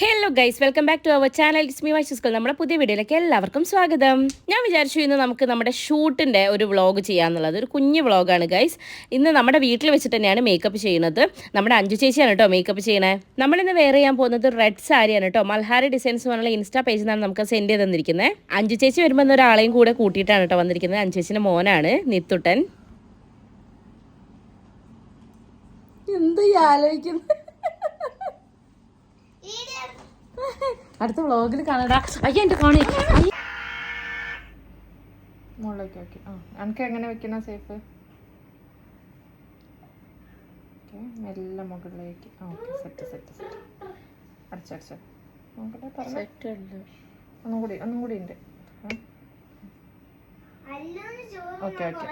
Hello guys welcome back to our channel Ismi wise school നമ്മുടെ പുതിയ വീഡിയോയിലേക്ക് എല്ലാവർക്കും സ്വാഗതം. ഞാൻ വിചാരിച്ചു ഇന്ന് നമുക്ക് നമ്മുടെ ഷൂട്ടിന്റെ ഒരു വ്ളോഗ് ചെയ്യാന്നുള്ളത്. ഒരു കുഞ്ഞു വ്ളോഗാണ് ഗൈസ് ഇന്ന് നമ്മുടെ വീട്ടിൽ വെച്ചിട്ട് തന്നെയാണ് മേക്കപ്പ് ചെയ്യുന്നത്. നമ്മുടെ അഞ്ചു ചേച്ചിയാണ് കേട്ടോ മേക്കപ്പ് ചെയ്യണേ. നമ്മളിന്ന് വെയർ ചെയ്യാൻ പോകുന്നത് റെഡ് സാരിയാണ് കേട്ടോ. മൽഹാരി ഡിസൈൻസ് എന്നുള്ള ഇൻസ്റ്റാ പേജിൽ നിന്നാണ് നമുക്ക് സെൻഡ് ചെയ്ത് തന്നിരിക്കുന്നത് അഞ്ചു ചേച്ചി വരുമ്പോൾ ഒരാളെയും കൂടെ കൂട്ടിയിട്ടാണ് കേട്ടോ വന്നിരിക്കുന്നത് അഞ്ചു ചേച്ചിന്റെ മോനാണ് നിത്തുട്ടൻ. എന്താ ആലോചിക്കുന്നത് അടുത്ത വ്ളോഗിൽ കാണടാ. അയ്യ എന്റെ കാണി മുകളിലേക്ക് ഓക്കെ ആ എനിക്ക് എങ്ങനെ വെക്കണ സേഫ്? ഓക്കെ മെല്ലെ മുകളിലേക്ക്. ആ ഓക്കെ സെറ്റ് സെറ്റ് സെറ്റ് അടച്ചടച്ച നോക്കട്ടെ പറഞ്ഞു. ഒന്നും കൂടി ഒന്നും കൂടി ഉണ്ട്. Okay okay.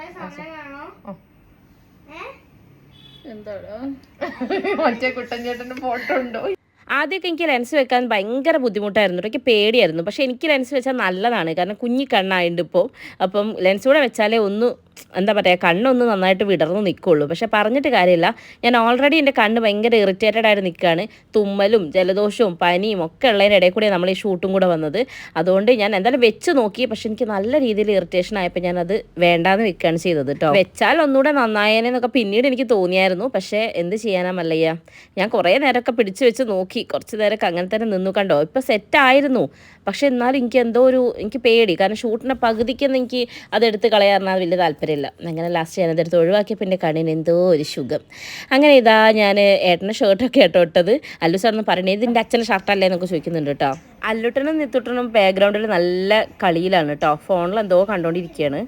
എന്താടാ? മറ്റേ കുട്ടൻ ചേട്ടന്റെ ഫോട്ടോ ഉണ്ടോ? ആദ്യമൊക്കെ എനിക്ക് ലെൻസ് വെക്കാൻ ഭയങ്കര ബുദ്ധിമുട്ടായിരുന്നു. എനിക്ക് പേടിയായിരുന്നു. പക്ഷേ എനിക്ക് ലെൻസ് വെച്ചാൽ നല്ലതാണ്. കാരണം കുഞ്ഞി കണ്ണായിട്ടുണ്ട് ഇപ്പോൾ അപ്പം ലെൻസ് കൂടെ വെച്ചാലേ ഒന്ന് എന്താ പറയുക കണ്ണൊന്ന് നന്നായിട്ട് വിടർന്ന് നിൽക്കുള്ളൂ പക്ഷേ പറഞ്ഞിട്ട് കാര്യമില്ല. ഞാൻ ഓൾറെഡി എന്റെ കണ്ണ് ഭയങ്കര ഇറിറ്റേറ്റഡ് ആയിട്ട് നിൽക്കുകയാണ് തുമ്മലും ജലദോഷവും പനിയും ഒക്കെ ഉള്ളതിന്റെ ഇടയിൽ കൂടെ നമ്മൾ ഈ ഷൂട്ടും കൂടെ വന്നത്. അതുകൊണ്ട് ഞാൻ എന്തായാലും വെച്ച് നോക്കി. പക്ഷെ എനിക്ക് നല്ല രീതിയിൽ ഇറിറ്റേഷൻ ആയപ്പോൾ ഞാൻ അത് വേണ്ടാന്ന് വെക്കുകയാണ് ചെയ്തത് കേട്ടോ വെച്ചാൽ ഒന്നുകൂടെ നന്നായേനെന്നൊക്കെ പിന്നീട് എനിക്ക് തോന്നിയായിരുന്നു. പക്ഷേ എന്ത് ചെയ്യാനാ മല്ലയ്യ? ഞാൻ കുറേ നേരമൊക്കെ പിടിച്ചു വെച്ച് നോക്കി. കുറച്ച് നേരമൊക്കെ അങ്ങനെ തന്നെ നിന്നു കണ്ടോ? ഇപ്പം സെറ്റായിരുന്നു പക്ഷെ എന്നാലും എനിക്ക് എന്തോ ഒരു എനിക്ക് പേടി. കാരണം ഷൂട്ടിന്റെ പകുതിക്കൊന്നും എനിക്ക് അതെടുത്ത് കളയാറിനാൽ വലിയ താല്പര്യമില്ല. അങ്ങനെ ലാസ്റ്റ് ഞാൻ അതെടുത്ത് ഒഴിവാക്കിയപ്പോൾ എന്റെ കണ്ണിന് എന്തോ ഒരു സുഖം. അങ്ങനെ ഇതാ ഞാൻ ഏട്ടന്റെ ഷർട്ടൊക്കെ കേട്ടോ ഇട്ടത്. അല്ലു സാർ എന്ന് പറയണേ ഇതിന്റെ അച്ഛന്റെ ഷർട്ടല്ലേ എന്നൊക്കെ ചോദിക്കുന്നുണ്ട് കേട്ടോ അല്ലുട്ടനും നിത്തുട്ടനും ബാക്ക്ഗ്രൗണ്ടിൽ നല്ല കളിയിലാണ് കേട്ടോ ഫോണിൽ എന്തോ കണ്ടുകൊണ്ടിരിക്കുകയാണ്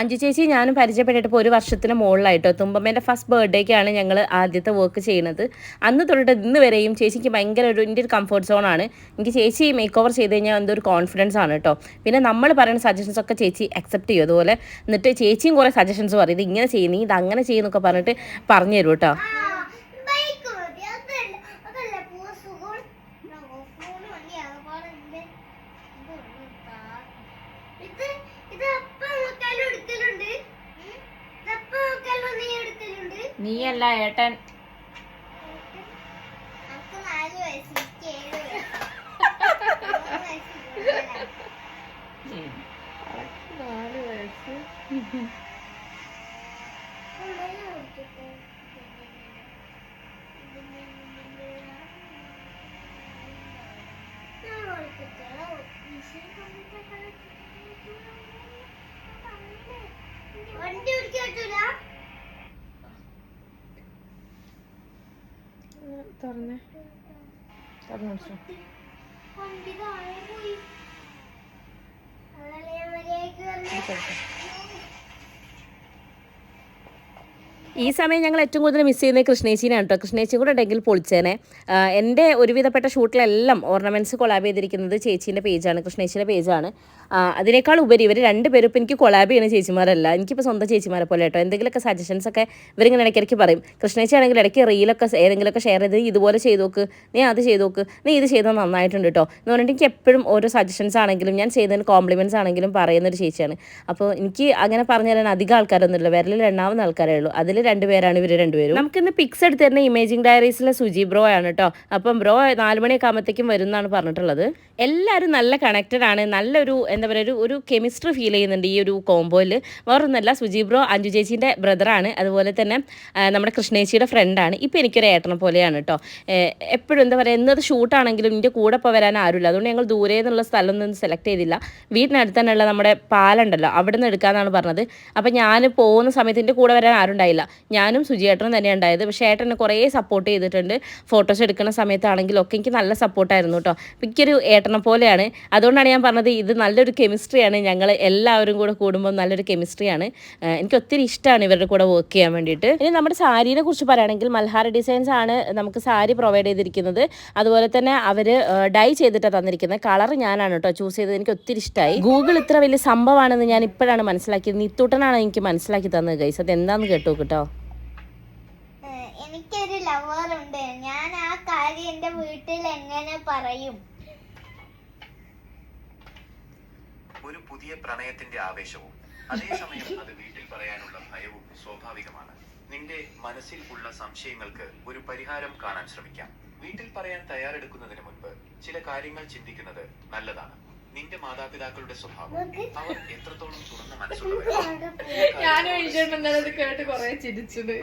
അഞ്ചു ചേച്ചി ഞാനും പരിചയപ്പെട്ടിട്ട് ഇപ്പോൾ ഒരു വർഷത്തിന് മുകളിലായിട്ടോ. തുമ്പമ്മേന്റെ ഫസ്റ്റ് ബർത്ത്ഡേക്കാണ് ഞങ്ങൾ ആദ്യത്തെ വർക്ക് ചെയ്യുന്നത്. അന്ന് തൊട്ടിട്ട് ഇന്ന് വരെയും ചേച്ചിക്ക് ഭയങ്കര ഒരു എന്റെ ഒരു കംഫർട്ട് സോണാണ് എനിക്ക് ചേച്ചി മേക്ക് ഓവർ ചെയ്ത് കഴിഞ്ഞാൽ എന്തൊരു കോൺഫിഡൻസ് ആണ് കേട്ടോ പിന്നെ നമ്മൾ പറയുന്ന സജഷൻസ് ഒക്കെ ചേച്ചി അക്സെപ്റ്റ് ചെയ്യും. അതുപോലെ എന്നിട്ട് ചേച്ചിയും കുറേ സജഷൻസ് പറയും. ഇത് ഇങ്ങനെ ചെയ്യുന്നു ഇത് അങ്ങനെ ചെയ്യുന്നൊക്കെ പറഞ്ഞിട്ട് പറഞ്ഞു തരും കേട്ടോ നീയല്ല ഏട്ടൻ. നാല് വയസ്സ്. തുറന്നേ തുറന്നു പറഞ്ഞത്. ഈ സമയം ഞങ്ങൾ ഏറ്റവും കൂടുതൽ മിസ് ചെയ്യുന്നത് കൃഷ്ണേച്ചിനെയാണ് കേട്ടോ. കൃഷ്ണേച്ചി കൂടെ ഉണ്ടെങ്കിൽ പൊളിച്ചേനെ. എന്റെ ഒരുവിധപ്പെട്ട ഷൂട്ടിലെല്ലാം ഓർണമെന്റ്സ് കൊളാബ് ചെയ്തിരിക്കുന്നത് ചേച്ചീന്റെ പേജാണ് കൃഷ്ണേച്ചിയുടെ പേജാണ് അതിനേക്കാൾ ഉപരി ഇവർ രണ്ടുപേരും ഇപ്പം എനിക്ക് കൊളാബ് ചെയ്യുന്ന ചേച്ചിമാരല്ല. എനിക്കിപ്പോൾ സ്വന്തം ചേച്ചിമാരെ പോലെ കേട്ടോ. എന്തെങ്കിലുമൊക്കെ സജഷൻസ് ഒക്കെ ഇവരിങ്ങനെ ഇടയ്ക്കിടയ്ക്ക് പറയും. കൃഷ്ണേച്ചി ആണെങ്കിൽ ഇടയ്ക്ക് റീലൊക്കെ ഏതെങ്കിലുമൊക്കെ ഷെയർ ചെയ്ത് ഇതുപോലെ ചെയ്ത് നോക്ക്. നീ അത് ചെയ്ത് നോക്ക്. നീ ഇത് ചെയ്താൽ നന്നായിട്ടുണ്ട് കേട്ടോ. എന്ന് പറഞ്ഞിട്ട് എനിക്ക് എപ്പോഴും ഓരോ സജഷൻസ് ആണെങ്കിലും ഞാൻ ചെയ്തതിന് കോംപ്ലിമെന്റ്സ് ആണെങ്കിലും പറയുന്നൊരു ചേച്ചിയാണ്. അപ്പോൾ എനിക്ക് അങ്ങനെ പറഞ്ഞു തരാൻ അധികം ആൾക്കാരൊന്നുമില്ല. വിരലിൽ എണ്ണാവുന്ന ആൾക്കാരേ ഉള്ളൂ. അതിൽ രണ്ടുപേരാണ് ഇവർ രണ്ടുപേരും നമുക്കിന്ന് പിക്സ് എടുത്ത് തരുന്ന ഇമേജിംഗ് ഡയറീസിലെ സുജി ബ്രോ ആണ് കേട്ടോ. അപ്പം ബ്രോ നാല് മണിയൊക്കെ ആകുമ്പോഴത്തേക്കും വരും എന്നാണ് പറഞ്ഞിട്ടുള്ളത്. എല്ലാവരും നല്ല കണക്റ്റഡ് ആണ്. നല്ലൊരു എന്താ പറയുക ഒരു ഒരു കെമിസ്ട്രി ഫീൽ ചെയ്യുന്നുണ്ട് ഈ ഒരു കോംബോയിൽ വേറൊന്നല്ല സുജി ബ്രോ അഞ്ജു ചേച്ചീന്റെ ബ്രദറാണ് അതുപോലെ തന്നെ നമ്മുടെ കൃഷ്ണേച്ചിയുടെ ഫ്രണ്ടാണ് ഇപ്പോൾ എനിക്കൊരു ഏട്ടനെ പോലെയാണ് കേട്ടോ എപ്പോഴും എന്താ പറയുക എന്നത് ഷൂട്ടാണെങ്കിലും എന്റെ കൂടെ ഇപ്പോൾ വരാൻ ആരുമില്ല. അതുകൊണ്ട് ഞങ്ങൾ ദൂരെ നിന്നുള്ള സ്ഥലമൊന്നും സെലക്ട് ചെയ്തില്ല. വീട്ടിനടുത്ത് തന്നെയുള്ള നമ്മുടെ പാലുണ്ടല്ലോ അവിടെ നിന്ന് എടുക്കാമെന്നാണ് പറഞ്ഞത്. അപ്പോൾ ഞാൻ പോകുന്ന സമയത്ത് എന്റെ കൂടെ വരാൻ ആരുണ്ടായില്ല ഞാനും സുജി സുജിയേട്ടനും തന്നെ ഉണ്ടായത്. പക്ഷേ ഏട്ടനെ കുറേ സപ്പോർട്ട് ചെയ്തിട്ടുണ്ട്. ഫോട്ടോസ് എടുക്കുന്ന സമയത്താണെങ്കിലും ഒക്കെ എനിക്ക് നല്ല സപ്പോർട്ടായിരുന്നു കേട്ടോ എനിക്കൊരു ഏട്ടനെ പോലെയാണ്. അതുകൊണ്ടാണ് ഞാൻ പറഞ്ഞത് ഇത് നല്ലൊരു കെമിസ്ട്രിയാണ്. ഞങ്ങൾ എല്ലാവരും കൂടെ കൂടുമ്പോൾ നല്ലൊരു കെമിസ്ട്രിയാണ്. എനിക്ക് ഒത്തിരി ഇഷ്ടമാണ് ഇവരുടെ കൂടെ വർക്ക് ചെയ്യാൻ വേണ്ടിയിട്ട്. ഇനി നമ്മുടെ സാരീനെ കുറിച്ച് പറയുകയാണെങ്കിൽ മൽഹാര ഡിസൈൻസ് ആണ് നമുക്ക് സാരി പ്രൊവൈഡ് ചെയ്തിരിക്കുന്നത്. അതുപോലെ തന്നെ അവർ ഡൈ ചെയ്തിട്ടാണ് തന്നിരിക്കുന്നത്. കളർ ഞാനാണ് കേട്ടോ ചൂസ് ചെയ്തത്. എനിക്ക് ഒത്തിരി ഇഷ്ടമായി ഗൂഗിൾ ഇത്ര വലിയ സംഭവമാണെന്ന് ഞാൻ ഇപ്പോഴാണ് മനസ്സിലാക്കിയത്. നിത്തൂട്ടനാണ് എനിക്ക് മനസ്സിലാക്കി തന്നത് ഗൈസ് അത് എന്താണെന്ന് കേട്ടോ കേട്ടോ എനിക്കൊരു ലവർ ഉണ്ട്. ഞാൻ ആ കാര്യം എന്റെ വീട്ടിൽ എങ്ങനെ പറയും? ഒരു പുതിയ പ്രണയത്തിന്റെ ആവേശവും അതേസമയം അത് വീട്ടിൽ പറയാനുള്ള ഭയവും സ്വാഭാവികമാണ്. നിന്റെ മനസ്സിൽ ഉള്ള സംശയങ്ങൾക്ക് ഒരു പരിഹാരം കാണാൻ ശ്രമിക്കാം. വീട്ടിൽ പറയാൻ തയ്യാറെടുക്കുന്നതിന് മുൻപ് ചില കാര്യങ്ങൾ ചിന്തിക്കുന്നത് നല്ലതാണ്. നിന്റെ മാതാപിതാക്കളുടെ സ്വഭാവം അവർ എത്രത്തോളം തുറന്ന മനസ്സുള്ളവരാണ്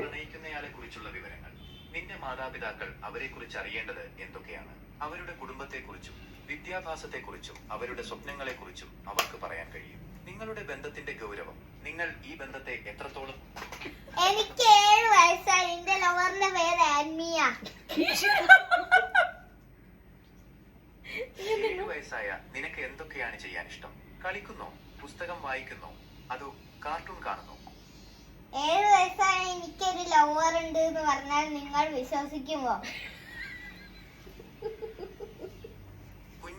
പ്രണയിക്കുന്നയാളെ കുറിച്ചുള്ള വിവരങ്ങൾ. നിന്റെ മാതാപിതാക്കൾ അവരെ കുറിച്ച് അറിയേണ്ടത് എന്തൊക്കെയാണ്? അവരുടെ കുടുംബത്തെക്കുറിച്ചും വിദ്യാഭ്യാസത്തെക്കുറിച്ചും അവരുടെ സ്വപ്നങ്ങളെക്കുറിച്ചും അവർക്ക് പറയാൻ കഴിയും. നിങ്ങളുടെ ബന്ധത്തിന്റെ ഗൗരവം നിങ്ങൾ ഈ ബന്ധത്തെ എത്രത്തോളം എനിക്ക് ഏഴ് വയസ്സായി. എന്റെ ലവറിന്റെ പേര് ആൻമിയ ഏഴു വയസ്സായ നിനക്ക് എന്തൊക്കെയാണ് ചെയ്യാൻ ഇഷ്ടം? കളിക്കുന്നോ? പുസ്തകം വായിക്കുന്നോ? അതോ കാർട്ടൂൺ കാണുന്നു? ഏഴ് വയസ്സായ എനിക്കൊരു ലവർ ഉണ്ട് എന്ന് പറഞ്ഞാൽ നിങ്ങൾ വിശ്വസിക്കുമോ?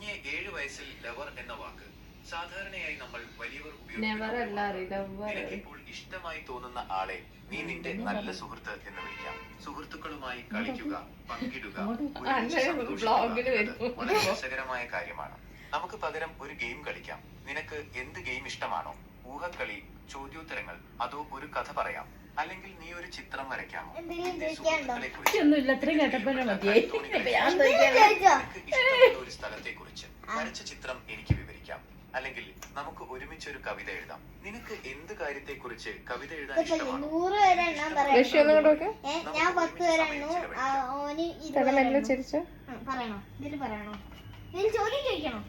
കുഞ്ഞെ ഏഴ് വയസ്സിൽ ലവർ എന്ന വാക്ക് സാധാരണയായി നമ്മൾ വലിയവർ നിനക്കിപ്പോൾ ഇഷ്ടമായി തോന്നുന്ന ആളെ നീ നിന്റെ നല്ല സുഹൃത്ത് എന്ന് വിളിക്കാം. സുഹൃത്തുക്കളുമായി കളിക്കുക പങ്കിടുക വളരെ രസകരമായ കാര്യമാണ്. നമുക്ക് പകരം ഒരു ഗെയിം കളിക്കാം. നിനക്ക് എന്ത് ഗെയിം ഇഷ്ടമാണോ? ഊഹക്കളി ചോദ്യോത്തരങ്ങൾ അതോ ഒരു കഥ പറയാം? അല്ലെങ്കിൽ നീ ഒരു ചിത്രം വരയ്ക്കാമോ? നിന്റെ? സുഹൃത്തുക്കളെക്കുറിച്ച് ഒന്നുമില്ല ഇത്രയും കേട്ടപ്പോ തന്നെ മതിയായി. ചോദിച്ചോ നിനക്ക് ഇഷ്ടമുള്ള ഒരു സ്ഥലത്തെ കുറിച്ച് വരച്ച ചിത്രം എനിക്ക് വിവരിക്കാം. അല്ലെങ്കിൽ നമുക്ക് ഒരുമിച്ച് ഒരു കവിത എഴുതാം. നിനക്ക് എന്ത് കാര്യത്തെ കുറിച്ച് കവിത എഴുതാൻ ഇഷ്ടമാണ്? നൂറ് വരെ എണ്ണാൻ പറയാം. ലക്ഷ്യം ഏ, ഞാൻ പത്ത് വരെ എണ്ണു ആ, ഓന് ഇരുപത് തല വരെ മെല്ലെ എണ്ണു. ചിരിച്ചു. ആ, പറയണോ? ഇതിൽ പറയണോ? ഇതിൽ ചോദ്യം ചോദിക്കണോ?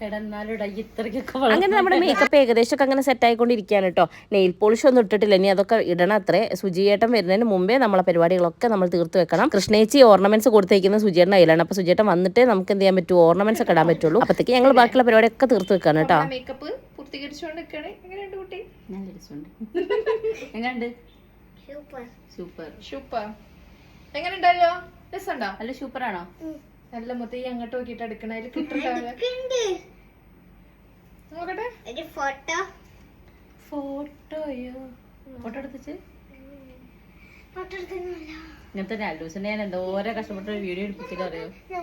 അങ്ങനെ നമ്മുടെ മേക്കപ്പ് ഏകദേശം ഒക്കെ അങ്ങനെ സെറ്റ് ആയിക്കൊണ്ടിരിക്കുകയാണ് കേട്ടോ. നെയിൽ പോളിഷ് ഒന്നും ഇട്ടിട്ടില്ല ഇനി അതൊക്കെ ഇടണം അത്രേ സുജിയേട്ടൻ വരുന്നതിന് മുമ്പേ നമ്മളെ പരിപാടികളൊക്കെ നമ്മൾ തീർത്ത് വെക്കണം. കൃഷ്ണേച്ചി ഓർണമെന്റ്സ് കൊടുത്തേക്കുന്ന സുജിയേട്ടൻ കയ്യിലാണ് അപ്പൊ സുജിയേട്ടൻ വന്നിട്ട് നമുക്ക് എന്ത് ചെയ്യാൻ പറ്റും? ഓർണമെന്റ്സ് ഒക്കെ ഇടാൻ പറ്റുള്ളൂ. അപ്പത്തേക്ക് ഞങ്ങൾ ബാക്കിയുള്ള പരിപാടിയൊക്കെ തീർത്ത് വെക്കാണ് കേട്ടോ. മേക്കപ്പ് പൂർത്തീകരിച്ചുകൊണ്ട് എങ്ങനെയുണ്ട് സൂപ്പർ സൂപ്പർ സൂപ്പർ എങ്ങനെയുണ്ടല്ലോ രസമുണ്ടോ. സൂപ്പർ സൂപ്പറാണോ നല്ല മൊത്തം ഈ അങ്ങോട്ട് നോക്കിട്ട്. എടുക്കണ അതിൽ കിട്ടുന്നുണ്ടാവില്ല ഫോട്ടോ ഫോട്ടോയോ ഫോട്ടോ എടുത്തിച്ച്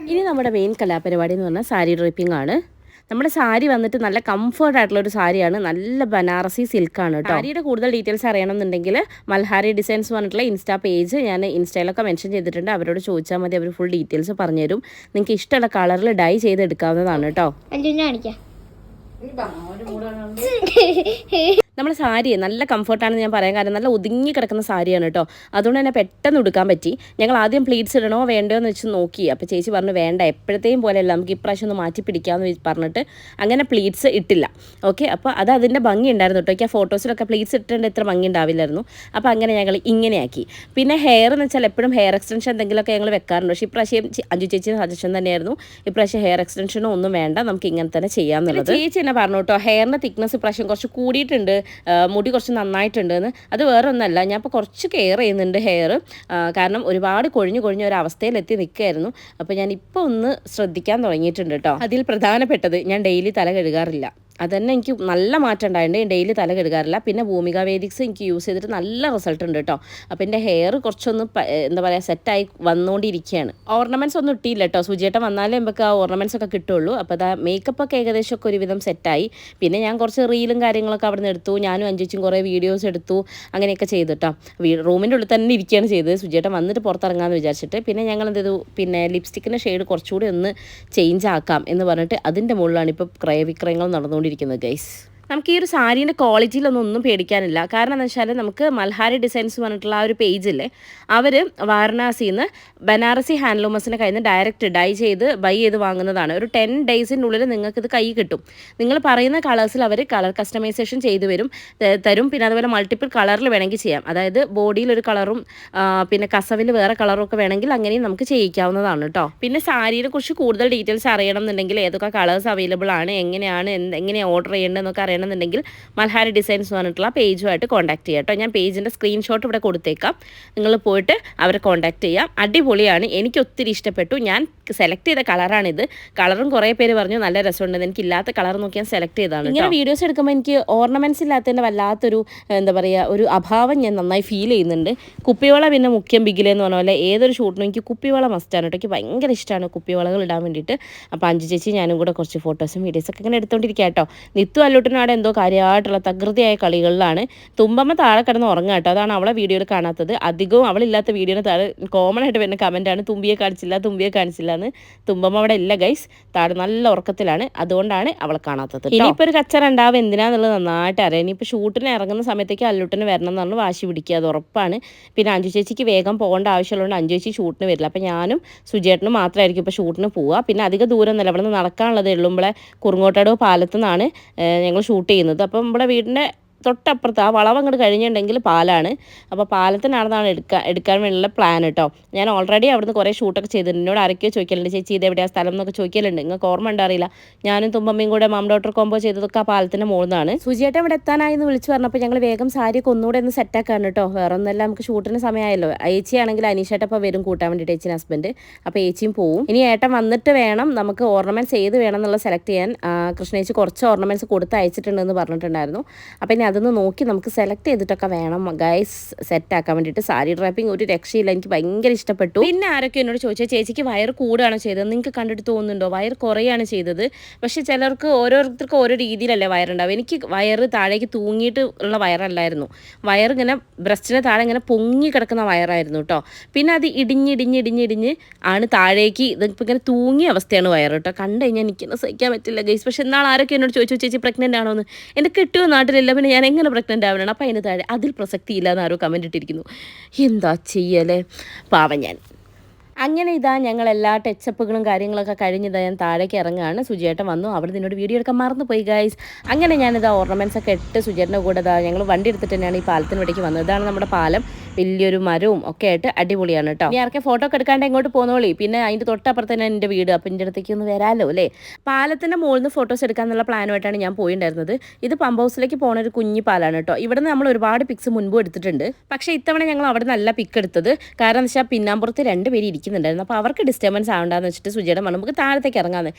ഇനി നമ്മുടെ മെയിൻ കലാപരിപാടി എന്ന് പറഞ്ഞാൽ സാരി ഡ്രിപ്പിംഗ് ആണ്. നമ്മുടെ സാരി വന്നിട്ട് നല്ല കംഫർട്ട് ആയിട്ടുള്ള ഒരു സാരിയാണ്. നല്ല ബനാറസി സിൽക്കാണ് കേട്ടോ സാരിയുടെ കൂടുതൽ ഡീറ്റെയിൽസ് അറിയണമെന്നുണ്ടെങ്കിൽ മൽഹാരി ഡിസൈൻസ് പറഞ്ഞിട്ടുള്ള ഇൻസ്റ്റാ പേജ് ഞാൻ ഇൻസ്റ്റയിലൊക്കെ മെൻഷൻ ചെയ്തിട്ടുണ്ട്. അവരോട് ചോദിച്ചാൽ മതി അവർ ഫുൾ ഡീറ്റെയിൽസ് പറഞ്ഞുതരും. നിങ്ങൾക്ക് ഇഷ്ടമുള്ള കളറിൽ ഡൈ ചെയ്തെടുക്കാവുന്നതാണ് കേട്ടോ കാണിക്കാം. നമ്മുടെ സാരി നല്ല കംഫർട്ടാണെന്ന് ഞാൻ പറയാൻ കാരണം നല്ല ഒതുങ്ങി കിടക്കുന്ന സാരിയാണ് കേട്ടോ അതുകൊണ്ട് തന്നെ പെട്ടെന്ന് ഉടുക്കാൻ പറ്റി. ഞങ്ങൾ ആദ്യം പ്ലീറ്റ്സ് ഇടണോ വേണ്ടോ എന്ന് വെച്ച് നോക്കി. അപ്പോൾ ചേച്ചി പറഞ്ഞു വേണ്ട എപ്പോഴത്തെയും പോലെയല്ല നമുക്ക് ഇപ്രാവശ്യം ഒന്ന് മാറ്റി പിടിക്കാമെന്ന് പറഞ്ഞിട്ട് അങ്ങനെ പ്ലീറ്റ്സ് ഇട്ടില്ല. ഓക്കെ അപ്പോൾ അത് അതിന്റെ ഭംഗി ഉണ്ടായിരുന്നു കേട്ടോ എനിക്ക് ആ ഫോട്ടോസിലൊക്കെ പ്ലീറ്റ്സ് ഇട്ടിട്ടുണ്ട് ഇത്ര ഭംഗി ഉണ്ടാവില്ലായിരുന്നു. അപ്പോൾ അങ്ങനെ ഞങ്ങൾ ഇങ്ങനെയാക്കി. പിന്നെ ഹെയർ എന്ന് വെച്ചാൽ എപ്പോഴും ഹെയർ എക്സ്റ്റൻഷൻ എന്തെങ്കിലുമൊക്കെ ഞങ്ങൾ വെക്കാറുണ്ട്. പക്ഷേ ഇപ്രാവശ്യം അഞ്ചു ചേച്ചിയുടെ സജഷൻ തന്നെയായിരുന്നു. ഇപ്രാവശ്യം ഹെയർ എക്സ്റ്റൻഷനോ ഒന്നും വേണ്ട നമുക്ക് ഇങ്ങനെ തന്നെ ചെയ്യാമെന്നുള്ളത് ചേച്ചി എന്നെ പറഞ്ഞു കേട്ടോ ഹെയറിന്റെ തിക്നെസ് ഇപ്രാവശ്യം കുറച്ച് കൂടിയിട്ടുണ്ട്. മുടി കുറച്ച് നന്നായിട്ടുണ്ട് എന്ന്. അത് വേറെ ഒന്നല്ല. ഞാൻ ഇപ്പോൾ കുറച്ച് കെയർ ചെയ്യുന്നുണ്ട് ഹെയർ കാരണം ഒരുപാട് കൊഴിഞ്ഞു കൊഴിഞ്ഞ ഒരു അവസ്ഥയിലെത്തി നിൽക്കുകയായിരുന്നു അപ്പോൾ ഞാൻ ഇപ്പോൾ ഒന്ന് ശ്രദ്ധിക്കാൻ തുടങ്ങിയിട്ടുണ്ട് കേട്ടോ. അതിൽ പ്രധാനപ്പെട്ടത് ഞാൻ ഡെയിലി തല കഴുകാറില്ല. അതന്നെ എനിക്ക് നല്ല മാറ്റം ഉണ്ടായിട്ടുണ്ട്. ഡെയിലി തല കഴുകാറില്ല. പിന്നെ ഭൂമിക വേദിക്സ് എനിക്ക് യൂസ് ചെയ്തിട്ട് നല്ല റിസൾട്ട് ഉണ്ട് കേട്ടോ അപ്പോൾ എന്റെ ഹെയർ കുറച്ചൊന്ന് എന്താ പറയുക സെറ്റായി വന്നുകൊണ്ടിരിക്കുകയാണ് ഓർണമെന്റ്സ് ഒന്നും ഇട്ടില്ല കേട്ടോ സുജിയേട്ടൻ വന്നാലേ നമുക്ക് ആ ഓർണമെന്റ്സ് ഒക്കെ കിട്ടുള്ളൂ. അപ്പോൾ അതാ മേക്കപ്പ് ഒക്കെ ഏകദേശം ഒക്കെ ഒരുവിധം സെറ്റായി പിന്നെ ഞാൻ കുറച്ച് റീലും കാര്യങ്ങളൊക്കെ അവിടെ നിന്ന് എടുത്തു. ഞാനും അഞ്ചിച്ചും കുറേ വീഡിയോസ് എടുത്തു. അങ്ങനെയൊക്കെ ചെയ്തു കേട്ടോ റൂമിന്റെ ഉള്ളിൽ തന്നെ ഇരിക്കുകയാണ് ചെയ്തത്. സുജിയേട്ടൻ വന്നിട്ട് പുറത്തിറങ്ങാമെന്ന് വിചാരിച്ചിട്ട്. പിന്നെ ഞങ്ങൾ എന്ത് ചെയ്തു? പിന്നെ ലിപ്സ്റ്റിക്കിന്റെ ഷെയ്ഡ് കുറച്ചുകൂടി ഒന്ന് ചേഞ്ച് ആക്കാം എന്ന് പറഞ്ഞിട്ട് അതിന്റെ മുകളിലാണ് ഇപ്പോൾ ക്രയവിക്രയങ്ങൾ നടന്നുകൊണ്ടിരിക്കുന്നത് ഗൈസ്. നമുക്ക് ഈ ഒരു സാരീന്റെ ക്വാളിറ്റിയിലൊന്നും ഒന്നും പേടിക്കാനില്ല. കാരണം എന്താ വെച്ചാൽ നമുക്ക് മൽഹാരി ഡിസൈൻസ് പറഞ്ഞിട്ടുള്ള ആ ഒരു പേജില്ലേ അവർ വാരണാസിയിൽ നിന്ന് ബനാറസി ഹാൻഡ്ലൂമസിന്റെ കയ്യിൽ നിന്ന് ഡയറക്റ്റ് ഡൈ ചെയ്ത് ബൈ ചെയ്ത് വാങ്ങുന്നതാണ്. ഒരു ടെൻ ഡേയ്സിന്റെ ഉള്ളിൽ നിങ്ങൾക്ക് ഇത് കൈ കിട്ടും. നിങ്ങൾ പറയുന്ന കളേഴ്സിൽ അവർ കളർ കസ്റ്റമൈസേഷൻ ചെയ്തു വരും തരും. പിന്നെ അതുപോലെ മൾട്ടിപ്പിൾ കളറിൽ വേണമെങ്കിൽ ചെയ്യാം. അതായത് ബോഡിയിൽ ഒരു കളറും പിന്നെ കസവിൽ വേറെ കളറും ഒക്കെ വേണമെങ്കിൽ അങ്ങനെയും നമുക്ക് ചെയ്യിക്കാവുന്നതാണ് കേട്ടോ പിന്നെ സാരിയെ കുറിച്ച് കൂടുതൽ ഡീറ്റെയിൽസ് അറിയണം എന്നുണ്ടെങ്കിൽ ഏതൊക്കെ കളേഴ്സ് അവൈലബിൾ ആണ് എങ്ങനെയാണ് എങ്ങനെയാണ് ഓർഡർ ചെയ്യേണ്ടതെന്നൊക്കെ അറിയണം അറിയണമെന്നുണ്ടെങ്കിൽ മൽഹാരി ഡിസൈൻസ് എന്ന് പറഞ്ഞിട്ടുള്ള പേജുമായിട്ട് കോൺടാക്ട് ചെയ്യാം കേട്ടോ. ഞാൻ പേജിന്റെ സ്ക്രീൻഷോട്ട് ഇവിടെ കൊടുത്തേക്കാം. നിങ്ങൾ പോയിട്ട് അവരെ കോൺടാക്ട് ചെയ്യാം. അടിപൊളിയാണ്. എനിക്ക് ഒത്തിരി ഇഷ്ടപ്പെട്ടു. ഞാൻ സെലക്ട് ചെയ്ത കളറാണിത് കളറും കുറേ പേര് പറഞ്ഞു നല്ല രസമുണ്ട്. എനിക്ക് ഇല്ലാത്ത കളർ നോക്കി ഞാൻ സെലക്ട് ചെയ്താണ് ഇങ്ങനെ വീഡിയോസ് എടുക്കുമ്പോൾ എനിക്ക് ഓർണമെന്റ്സ് ഇല്ലാത്തതിന്റെ വല്ലാത്തൊരു എന്താ പറയുക ഒരു അഭാവം ഞാൻ നന്നായി ഫീൽ ചെയ്യുന്നുണ്ട്. കുപ്പിവള പിന്നെ മുഖ്യം ബിഗിലെന്ന് പറഞ്ഞ പോലെ ഏതൊരു ഷൂട്ടിനും എനിക്ക് കുപ്പിവള മസ്റ്റാണ് കേട്ടോ എനിക്ക് ഭയങ്കര ഇഷ്ടമാണ് കുപ്പിവളകൾ ഇടാൻ വേണ്ടിയിട്ട്. അപ്പോൾ അഞ്ചു ചേച്ചി ഞാനും കൂടെ കുറച്ച് ഫോട്ടോസും വീഡിയോസൊക്കെ ഇങ്ങനെ എടുത്തുകൊണ്ടിരിക്കുക കേട്ടോ നിത്തു അല്ലൂട്ടിനും അവിടെ എന്തോ കാര്യമായിട്ടുള്ള തകൃതിയായ കളികളിലാണ് തുമ്പമ്മ താഴെ കിടന്ന് ഉറങ്ങുക അതാണ് അവളെ വീഡിയോയിൽ കാണാത്തത്. അധികവും അവളില്ലാത്ത വീഡിയോന് താഴെ കോമൺ ആയിട്ട് വരുന്ന കമന്റാണ് തുമ്പിയെ കാണിച്ചില്ല തുമ്പിയെ കാണിച്ചില്ല എന്ന് തുമ്പമ്മ അവിടെ ഇല്ല ഗൈസ് താഴെ നല്ല ഉറക്കത്തിലാണ്. അതുകൊണ്ടാണ് അവളെ കാണാത്തത് ഇനിയിപ്പോൾ ഒരു കച്ചറ ഉണ്ടാവും. എന്തിനാന്നുള്ളത് നന്നായിട്ട് അറിയാം. ഇനിയിപ്പോൾ ഷൂട്ടിന് ഇറങ്ങുന്ന സമയത്തേക്ക് അല്ലുട്ടിന് വരണം എന്ന് പറഞ്ഞ് വാശി പിടിക്കുക. അത് ഉറപ്പാണ്. പിന്നെ അഞ്ചു ചേച്ചിക്ക് വേഗം പോകേണ്ട ആവശ്യമുള്ളതുകൊണ്ട് അഞ്ചു ചേച്ചി ഷൂട്ടിന് വരില്ല. അപ്പോൾ ഞാനും സുജേട്ടനും മാത്രമായിരിക്കും ഇപ്പോൾ ഷൂട്ടിന് പോവുക. പിന്നെ അധിക ദൂരം ഒന്നുമില്ല അവിടെ നിന്ന് നടക്കാനുള്ളത് എള്ളുമ്പളെ കുറുങ്ങോട്ടടോ പാലത്തു നിന്നാണ്. ഞങ്ങൾ ഷൂട്ട് ചെയ്യുന്നത്. അപ്പം നമ്മുടെ വീടിന്റെ തൊട്ടപ്പുറത്ത് ആ വളവ് അങ്ങോട്ട് കഴിഞ്ഞിട്ടുണ്ടെങ്കിൽ പാലാണ്. അപ്പോൾ പാലത്തിനാണെന്നാണ് എടുക്കാൻ എടുക്കാൻ വേണ്ടിയുള്ള പ്ലാൻ കേട്ടോ ഞാൻ ഓൾറെഡി അവിടുന്ന് കുറേ ഷൂട്ടൊക്കെ ചെയ്തിട്ടുണ്ട്. എന്നോട് ആരൊക്കെയോ ചോദിക്കലുണ്ട് ചേച്ചി ഇത് എവിടെയാണ് സ്ഥലം എന്നൊക്കെ ചോദിക്കലുണ്ട്. നിങ്ങൾക്ക് ഓർമ്മ ഉണ്ടാറിയില്ല ഞാനും തുമ്പമ്മയും കൂടെ മാം ഡോക്ടർ കോമ്പോ ചെയ്തതൊക്കെ ആ പാലത്തിന്റെ മുകളിലാണ് സുജിയേട്ടൻ ഇവിടെ എത്താനായി എന്ന് വിളിച്ച് പറഞ്ഞപ്പോൾ ഞങ്ങൾ വേഗം സാരിയൊക്കെ ഒന്നുകൂടെ ഒന്ന് സെറ്റാക്കാൻ കേട്ടോ വേറെ ഒന്നല്ല നമുക്ക് ഷൂട്ടിന് സമയമായല്ലോ. ഏച്ചിയാണെങ്കിൽ അനീഷേട്ടപ്പം വരും കൂട്ടാൻ വേണ്ടിയിട്ട് ഏച്ചിന്റെ ഹസ്ബൻഡ് അപ്പോൾ ഏച്ചിയും പോവും. ഇനി ഏട്ടൻ വന്നിട്ട് വേണം നമുക്ക് ഓർണമെന്റ്സ് ഏത് വേണം എന്നുള്ള സെലക്ട് ചെയ്യാൻ. കൃഷ്ണേച്ചി കുറച്ച് ഓർണമെന്റ്സ് കൊടുത്ത് അയച്ചിട്ടുണ്ടെന്ന് പറഞ്ഞിട്ടുണ്ടായിരുന്നു. അപ്പോൾ ഇനി അതൊന്ന് നോക്കി നമുക്ക് സെലക്ട് ചെയ്തിട്ടൊക്കെ വേണം ഗൈസ് സെറ്റ് ആക്കാൻ വേണ്ടിയിട്ട് സാരി ഡ്രാപ്പിംഗ് ഒരു രക്ഷയില്ല. എനിക്ക് ഭയങ്കര ഇഷ്ടപ്പെട്ടു. പിന്നെ ആരൊക്കെ എന്നോട് ചോദിച്ചാൽ ചേച്ചിക്ക് വയർ കൂടുകയാണോ ചെയ്തത്. നിങ്ങൾക്ക് കണ്ടിട്ട് തോന്നുന്നുണ്ടോ? വയർ കുറയാണ് ചെയ്തത്. പക്ഷേ ചിലർക്ക് ഓരോരുത്തർക്ക് ഓരോ രീതിയിലല്ലേ വയറുണ്ടാവും എനിക്ക് വയറ് താഴേക്ക് തൂങ്ങിയിട്ട് ഉള്ള വയറല്ലായിരുന്നു. വയർ ഇങ്ങനെ ബ്രസ്റ്റിന് താഴെ ഇങ്ങനെ പൊങ്ങി കിടക്കുന്ന വയറായിരുന്നു കേട്ടോ പിന്നെ അത് ഇടിഞ്ഞിടിഞ്ഞ് ഇടിഞ്ഞിടിഞ്ഞ് ആണ് താഴേക്ക് ഇതിപ്പോൾ ഇങ്ങനെ തൂങ്ങിയ അവസ്ഥയാണ് വയർ കേട്ടോ കണ്ടു കഴിഞ്ഞാൽ എനിക്കൊന്നും സഹിക്കാൻ പറ്റില്ല ഗൈസ് പക്ഷെ എന്നാൽ ആരൊക്കെ എന്നോട് ചോദിച്ചു ചേച്ചി പ്രഗ്നന്റ് ആണോ എന്ന് എന്റെ കിട്ടുമോ നാട്ടിലില്ല. പിന്നെ ഞാൻ എങ്ങനെ പ്രഗ്നന്റ് ആവണം? അപ്പം അതിന് താഴെ അതിൽ പ്രസക്തിയില്ല എന്ന് ആരോ കമന്റ് ഇട്ടിരിക്കുന്നു. എന്താ ചെയ്യലേ? പാവം ഞാൻ. അങ്ങനെ ഇതാ ഞങ്ങൾ എല്ലാ ടച്ചപ്പുകളും കാര്യങ്ങളൊക്കെ കഴിഞ്ഞിതാ ഞാൻ താഴേക്ക് ഇറങ്ങുകയാണ് സുജേട്ടൻ വന്നു. അവിടെ നിന്നോട് വീഡിയോ എടുക്കാൻ മറന്നു പോയി ഗൈസ് അങ്ങനെ ഞാനിതാ ഓർണമെന്റ്സ് ഒക്കെ ഇട്ട് സുജിയേട്ടന്റെ കൂടെ ഇതാ ഞങ്ങൾ വണ്ടി എടുത്തിട്ട് തന്നെയാണ് ഈ പാലത്തിന് ഇടയ്ക്ക് വന്നത്. ഇതാണ് നമ്മുടെ പാലം. വലിയൊരു മരവും ഒക്കെ ആയിട്ട് അടിപൊളിയാണ് കേട്ടോ ഇനി ആർക്കെ ഫോട്ടോ ഒക്കെ എടുക്കാണ്ട് ഇങ്ങോട്ട് പോന്നോളി. പിന്നെ അതിന്റെ തൊട്ടപ്പുറത്ത് തന്നെ എന്റെ വീട്. അപ്പൊ എന്റെ അടുത്തേക്ക് ഒന്ന് വരാലോ അല്ലേ? പാലത്തിന്റെ മുകളിൽ നിന്ന് ഫോട്ടോസ് എടുക്കാന്നുള്ള പ്ലാനുമായിട്ടാണ് ഞാൻ പോയിണ്ടായിരുന്നത്. ഇത് പമ്പ് ഹൗസിലേക്ക് പോണ ഒരു കുഞ്ഞി പാലാണ് കേട്ടോ ഇവിടെ നിന്ന് നമ്മൾ ഒരുപാട് പിക്സ് മുൻപ് എടുത്തിട്ടുണ്ട്. പക്ഷേ ഇത്തവണ ഞങ്ങൾ അവിടെ നല്ല പിക്ക് എടുത്തത്. കാരണം എന്ന് വെച്ചാൽ പിന്നാമ്പുറത്ത് രണ്ടുപേര് ഇരിക്കുന്നുണ്ടായിരുന്നു. അപ്പൊ അവർക്ക് ഡിസ്റ്റർബൻസ് ആവണ്ടെന്ന് വെച്ചിട്ട് സുജയുടെ മണം. നമുക്ക് താഴത്തേക്ക് ഇറങ്ങാമെന്ന്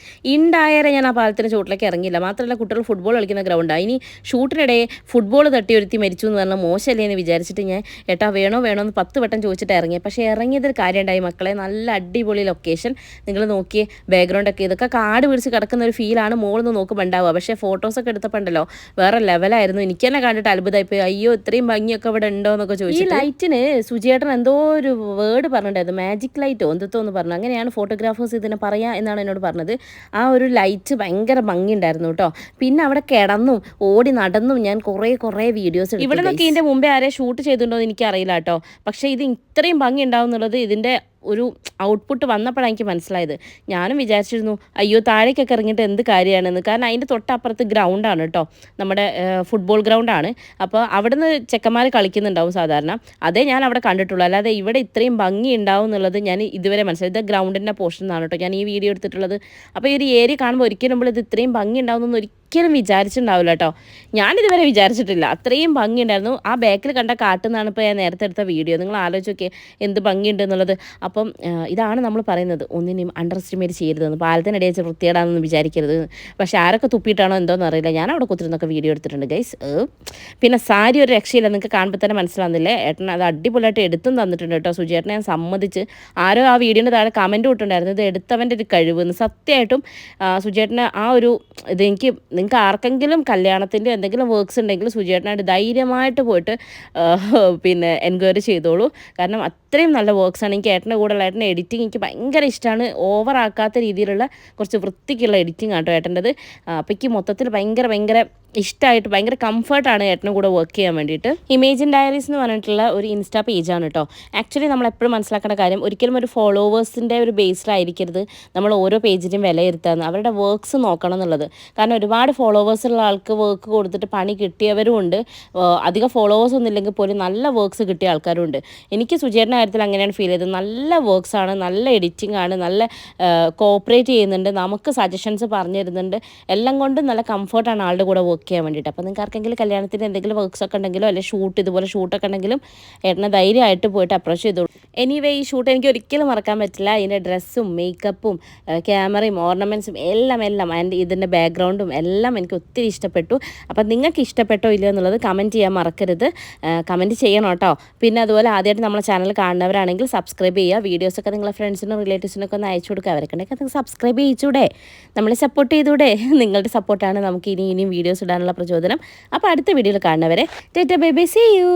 ഉണ്ടായാലേ ഞാൻ ആ പാലത്തിന്റെ ചുവട്ടിലേക്ക് ഇറങ്ങിയില്ല. മാത്രമല്ല കുട്ടികൾ ഫുട്ബോൾ കളിക്കുന്ന ഗ്രൗണ്ടാണ് ഇനി ഷൂട്ടിനിടെ ഫുട്ബോൾ തട്ടി ഒരുത്തി മരിച്ചു എന്ന് പറഞ്ഞാൽ മോശമല്ലേ എന്ന് വിചാരിച്ചിട്ട് ഞാൻ ഏട്ടാ വേണോ വേണോ എന്ന് പത്ത് വട്ടം ചോദിച്ചിട്ട് ഇറങ്ങി. പക്ഷേ ഇറങ്ങിയതൊരു കാര്യം ഉണ്ടായി മക്കളെ. നല്ല അടിപൊളി ലൊക്കേഷൻ നിങ്ങൾ നോക്കിയേ ബാക്ക്ഗ്രൗണ്ട് ഒക്കെ ഇതൊക്കെ കാട് പിടിച്ച് കിടക്കുന്ന ഒരു ഫീലാണ് മുകളിൽ നിന്ന് നോക്കുമ്പോൾ ഉണ്ടാവുക. പക്ഷേ ഫോട്ടോസൊക്കെ എടുത്തപ്പോൾ ഉണ്ടല്ലോ വേറെ ലെവലായിരുന്നു എനിക്ക് തന്നെ കണ്ടിട്ട് അത്ഭുതമായിപ്പോയി. അയ്യോ ഇത്രയും ഭംഗിയൊക്കെ ഇവിടെ ഉണ്ടോ എന്നൊക്കെ ചോദിച്ചു ഈ ലൈറ്റിന് സുജിയേട്ടൻ എന്തോ ഒരു വേർഡ് പറഞ്ഞിട്ടുണ്ടായിരുന്നു. മാജിക് ലൈറ്റോ എന്തോ എന്ന് പറഞ്ഞു. അങ്ങനെയാണ് ഫോട്ടോഗ്രാഫേഴ്സ് ഇതിനെ പറയാ എന്നാണ് എന്നോട് പറഞ്ഞത്. ആ ഒരു ലൈറ്റ് ഭയങ്കര ഭംഗി ഉണ്ടായിരുന്നു കേട്ടോ. പിന്നെ അവിടെ കിടന്നും ഓടി നടന്നും ഞാൻ കുറേ കുറേ വീഡിയോസ് ഇവിടെ നിന്നൊക്കെ ഇതിന്റെ മുമ്പേ ആരെ ഷൂട്ട് ചെയ്തിട്ടുണ്ടോ എന്ന് എനിക്കറിയില്ല. കേട്ടോ പക്ഷേ ഇത് ഇത്രയും ഭംഗി ഉണ്ടാവും എന്നുള്ളത് ഇതിന്റെ ഒരു ഔട്ട്പുട്ട് വന്നപ്പോഴാണ് എനിക്ക് മനസ്സിലായത്. ഞാനും വിചാരിച്ചിരുന്നു അയ്യോ താഴേക്കൊക്കെ ഇറങ്ങിയിട്ട് എന്ത് കാര്യമാണെന്ന്? കാരണം അതിന്റെ തൊട്ടപ്പുറത്ത് ഗ്രൗണ്ടാണ് കേട്ടോ നമ്മുടെ ഫുട്ബോൾ ഗ്രൗണ്ടാണ് അപ്പോൾ അവിടുന്ന് ചെക്കന്മാർ കളിക്കുന്നുണ്ടാവും സാധാരണ. അതേ ഞാൻ അവിടെ കണ്ടിട്ടുള്ളൂ. അല്ലാതെ ഇവിടെ ഇത്രയും ഭംഗി ഉണ്ടാവും എന്നുള്ളത് ഞാൻ ഇതുവരെ മനസ്സിലായി. ഇത് ഗ്രൗണ്ടിന്റെ പോർഷൻ എന്നാണ് കേട്ടോ ഞാൻ ഈ വീഡിയോ എടുത്തിട്ടുള്ളത്. അപ്പോൾ ഈ ഒരു ഏരിയ കാണുമ്പോൾ ഒരിക്കലും നമ്മൾ ഇത് ഇത്രയും ഭംഗി ഉണ്ടാവുന്നൊന്നും ഒരിക്കലും വിചാരിച്ചിട്ടുണ്ടാവില്ല കേട്ടോ ഞാനിതുവരെ വിചാരിച്ചിട്ടില്ല. അത്രയും ഭംഗിയുണ്ടായിരുന്നു. ആ ബാക്കിൽ കണ്ട കാട്ടുന്നാണ് ഇപ്പോൾ ഞാൻ നേരത്തെ എടുത്ത വീഡിയോ നിങ്ങൾ ആലോചിച്ച് നോക്കിയേ എന്ത് ഭംഗിയുണ്ട് എന്നുള്ളത്. അപ്പം ഇതാണ് നമ്മൾ പറയുന്നത്. ഒന്നിനെയും അണ്ടർ എസ്റ്റിമേറ്റ് ചെയ്യരുതെന്ന് പാലത്തിനിടയിൽ വെച്ച് വൃത്തിയേടാണെന്ന് വിചാരിക്കരുത്. പക്ഷേ ആരൊക്കെ തുപ്പിയിട്ടാണോ എന്തോന്ന് അറിയില്ല. ഞാൻ അവിടെ കുത്തിരുന്നൊക്കെ വീഡിയോ എടുത്തിട്ടുണ്ട് ഗൈസ് പിന്നെ സാരി ഒരു രക്ഷയില്ല. നിങ്ങൾക്ക് കാണുമ്പോൾ തന്നെ മനസ്സിലാവുന്നില്ലേ? ഏട്ടൻ അത് അടിപൊളിയായിട്ട് എടുത്തും തന്നിട്ടുണ്ട് കേട്ടോ സുജേട്ടനെ ഞാൻ സമ്മതിച്ച് ആരോ ആ വീഡിയോന്റെ താഴെ കമന്റ് ഇട്ടുണ്ടായിരുന്നു ഇത് എടുത്തവന്റെ ഒരു കഴിവ് സത്യമായിട്ടും സുജേട്ടന് ആ ഒരു ഇത് എനിക്ക് നിങ്ങൾക്ക് ആർക്കെങ്കിലും കല്യാണത്തിന്റെ എന്തെങ്കിലും വർക്ക്സ് ഉണ്ടെങ്കിൽ സുജേട്ടനായിട്ട് ധൈര്യമായിട്ട് പോയിട്ട് പിന്നെ എൻക്വയറി ചെയ്തോളൂ. കാരണം അത്രയും നല്ല വർക്ക്സാണ് എനിക്ക് ഏട്ടന്റെ കൂടെ ഏട്ടന്റെ എഡിറ്റിംഗ് എനിക്ക് ഭയങ്കര ഇഷ്ടമാണ് ഓവർ ആക്കാത്ത രീതിയിലുള്ള കുറച്ച് വൃത്തിക്കുള്ള എഡിറ്റിംഗ് ആട്ടോ ഏട്ടന്റെത്. അപ്പോൾ എനിക്ക് മൊത്തത്തിൽ ഭയങ്കര ഭയങ്കര ഇഷ്ടമായിട്ട് ഭയങ്കര കംഫർട്ടാണ് ഏട്ടനും കൂടെ വർക്ക് ചെയ്യാൻ വേണ്ടിയിട്ട്. ഇമേജിൻ ഡയറീസ് എന്ന് പറഞ്ഞിട്ടുള്ള ഒരു ഇൻസ്റ്റാ പേജാണ് കേട്ടോ ആക്ച്വലി നമ്മൾ എപ്പോഴും മനസ്സിലാക്കേണ്ട കാര്യം ഒരിക്കലും ഒരു ഫോളോവേഴ്സിന്റെ ഒരു ബേസിലായിരിക്കരുത് നമ്മൾ ഓരോ പേജിനും വിലയിരുത്താന്ന് അവരുടെ വർക്ക്സ് നോക്കണം എന്നുള്ളത്. കാരണം ഒരുപാട് ഫോളോവേഴ്സ് ഉള്ള ആൾക്ക് വർക്ക് കൊടുത്തിട്ട് പണി കിട്ടിയവരും ഉണ്ട്. അധികം ഫോളോവേഴ്സ് ഒന്നും ഇല്ലെങ്കിൽ പോലും നല്ല വർക്ക്സ് കിട്ടിയ ആൾക്കാരും ഉണ്ട് എനിക്ക് സുചേട്ടന്റെ കാര്യത്തിൽ അങ്ങനെയാണ് ഫീൽ ചെയ്തത്. നല്ല വർക്ക്സ് ആണ് നല്ല എഡിറ്റിംഗ് ആണ് നല്ല കോപ്പറേറ്റ് ചെയ്യുന്നുണ്ട്. നമുക്ക് സജഷൻസ് പറഞ്ഞു തരുന്നുണ്ട്. എല്ലാം കൊണ്ടും നല്ല കംഫർട്ടാണ് ആളുടെ കൂടെ വർക്ക് ബുക്ക് ചെയ്യാൻ വേണ്ടിയിട്ട്. അപ്പോൾ നിങ്ങൾക്ക് ആർക്കെങ്കിലും കല്യാണത്തിന് എന്തെങ്കിലും വർക്ക്സ് ഒക്കെ ഉണ്ടെങ്കിലോ അല്ലെങ്കിൽ ഷൂട്ട് ഇതുപോലെ ഷൂട്ടൊക്കെ ഉണ്ടെങ്കിലും ഏട്ടനെ ധൈര്യമായിട്ട് പോയിട്ട് അപ്രോച്ച് ചെയ്തോളൂ എനിവേ ഈ ഷൂട്ട് എനിക്ക് ഒരിക്കലും മറക്കാൻ പറ്റില്ല. ഇതിന്റെ ഡ്രസ്സും മേക്കപ്പും ക്യാമറയും ഓർണമെന്റ്സും എല്ലാം എല്ലാം ആൻഡ് ഇതിന്റെ ബാക്ക്ഗ്രൗണ്ടും എല്ലാം എനിക്ക് ഒത്തിരി ഇഷ്ടപ്പെട്ടു. അപ്പോൾ നിങ്ങൾക്ക് ഇഷ്ടപ്പെട്ടോ ഇല്ലയോ എന്നുള്ളത് കമന്റ് ചെയ്യാൻ മറക്കരുത്. കമന്റ് ചെയ്യണം കേട്ടോ. പിന്നെ അതുപോലെ ആദ്യമായിട്ട് നമ്മളെ ചാനൽ കാണുന്നവരാണെങ്കിൽ സബ്സ്ക്രൈബ് ചെയ്യുക. വീഡിയോസൊക്കെ നിങ്ങളെ ഫ്രണ്ട്സിനും റിലേറ്റീവ്സിനൊക്കെ ഒന്ന് അയച്ചു കൊടുക്കുക. അവരൊക്കെ ഉണ്ടെങ്കിൽ സബ്സ്ക്രൈബ് ചെയ്യിച്ചൂടെ. നമ്മളെ സപ്പോർട്ട് ചെയ്തൂടെ. നിങ്ങളുടെ സപ്പോർട്ടാണ് നമുക്ക് ഇനി ഇനിയും വീഡിയോസ് ഇടാനുള്ള പ്രചോദനം. അപ്പോൾ അടുത്ത വീഡിയോയിൽ കാണുന്നവരെ ടേറ്റ ബേബി സി യു.